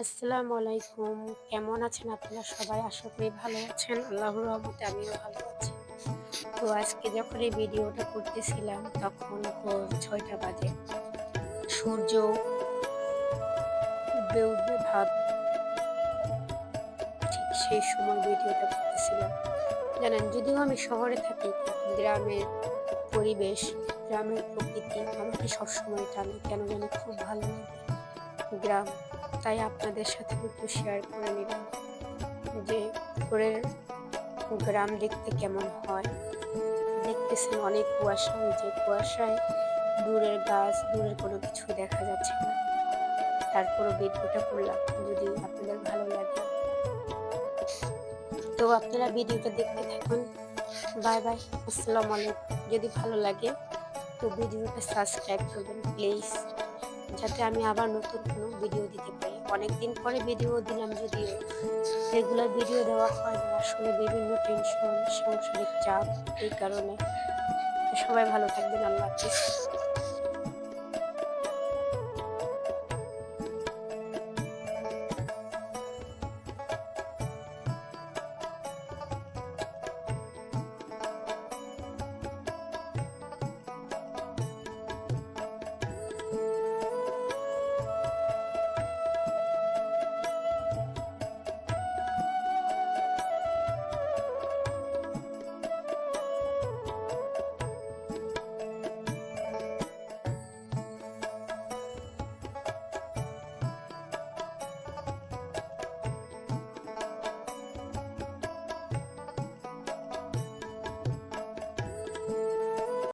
আসসালামু আলাইকুম। কেমন আছেন আপনারা সবাই? আশা করি ভালো আছেন। আল্লাহর রহমতে আমিও ভালো আছি। তো আজকে যখন এই ভিডিওটা করতেছিলাম, তখন ভোর ছয়টা বাজে। সূর্য উঠবে উঠবে ভাব। ঠিক সেই সময় ভিডিওটা করতেছিলাম। জানেন, যদিও আমি শহরে থাকি গ্রামের পরিবেশ, গ্রামের প্রকৃতি আমাকে সবসময় টানে। কেন জানি খুব ভালো লাগে। গ্রাম তাই আপনাদের সাথে একটু শেয়ার করে নিলাম যে ভোরের গ্রাম দেখতে কেমন হয়। দেখতেছেন অনেক কুয়াশা যে কুয়াশায় দূরের গাছ, দূরের কোনো কিছু দেখা যাচ্ছে না। তারপরও ভিডিওটা করলাম, যদি আপনাদের ভালো লাগে। তো আপনারা ভিডিওটা দেখতে থাকুন। বাই বাই, আসসালামু আলাইকুম। যদি ভালো লাগে, তো ভিডিওটা সাবস্ক্রাইব করবেন প্লিজ যাতে আমি আবার নতুন কোনো ভিডিও দিতে পারি। অনেকদিন পরে ভিডিও দিলাম যদিও। রেগুলার ভিডিও দেওয়া হয় না, আসলে বিভিন্ন টেনশন সাংসারিক চাপ এই কারণে। সবাই ভালো থাকবেন, আল্লাহ হাফিজ।